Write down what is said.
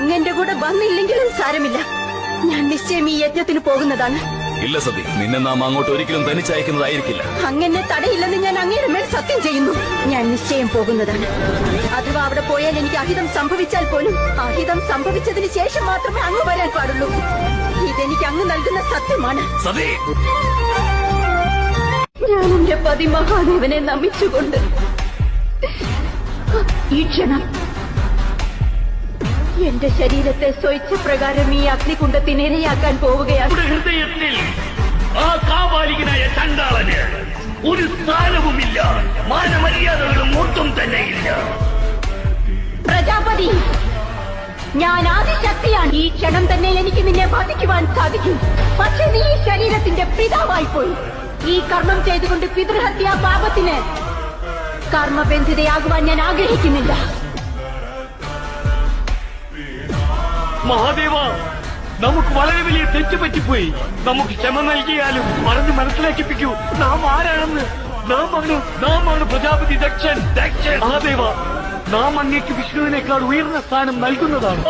അങ്ങന്റെ കൂടെ വന്നില്ലെങ്കിലും സാരമില്ല. ഞാൻ നിശ്ചയം ഈ യജ്ഞത്തിന് പോകുന്നതാണ്. ഇല്ല സതി നിന്നെ നാം അങ്ങോട്ട് ഒരിക്കലും തനിച്ചയക്കുന്നതായിരിക്കില്ല അങ്ങനെ തടയില്ലെന്ന് ഞാൻ അങ്ങയുടെ മേൽ സത്യം ചെയ്യുന്നു. ഞാൻ നിശ്ചയം പോകുന്നതാണ്. അഥവാ അവിടെ പോയാൽ എനിക്ക് അഹിതം സംഭവിച്ചാൽ പോലും അഹിതം സംഭവിച്ചതിന് ശേഷം മാത്രമേ അങ്ങ് വരാൻ പാടുള്ളൂ. ഇതെനിക്ക് അങ്ങ് നൽകുന്ന സത്യമാണ്. സതി! ഞാൻ എന്റെ പതി മഹാദേവനെ നമിച്ചുകൊണ്ട് ഈ ക്ഷണം എന്റെ ശരീരത്തെ സ്വച്ഛപ്രകാരം ഈ അഗ്നികുണ്ടത്തിന് ഇരയാക്കാൻ പോവുകയാണ്. ഹൃദയത്തിൽ ആ കാപാലികനായ ചണ്ടാളന് ഒരു സ്ഥാനവുമില്ല. മാനമര്യാദകളും ഒട്ടും തന്നെ ഇല്ല പ്രജാപതി ഞാൻ ആദിശക്തിയാണ്. ഈ ക്ഷണം തന്നെ എനിക്ക് നിന്നെ ബാധിക്കുവാൻ സാധിക്കും. പക്ഷെ നീ ഈ ശരീരത്തിന്റെ പിതാവായി പോയി ഈ കർമ്മം ചെയ്തുകൊണ്ട് പിതൃഹത്യാ പാപത്തിന് കർമ്മബന്ധിതയാകുവാൻ ഞാൻ ആഗ്രഹിക്കുന്നില്ല. മഹാദേവ നമുക്ക് വളരെ വലിയ തെറ്റ് പറ്റിപ്പോയി. നമുക്ക് ക്ഷമ നൽകിയാലും പറഞ്ഞ് മനസ്സിലാക്കിപ്പിക്കൂ. നാം ആരാണെന്ന്? നാം ആണ് നാം ആണ് പ്രജാപതി ദക്ഷൻ. ദക്ഷൻ. മഹാദേവ നാം അങ്ങേക്ക് വിഷ്ണുവിനേക്കാൾ ഉയർന്ന സ്ഥാനം നൽകുന്നതാണ്.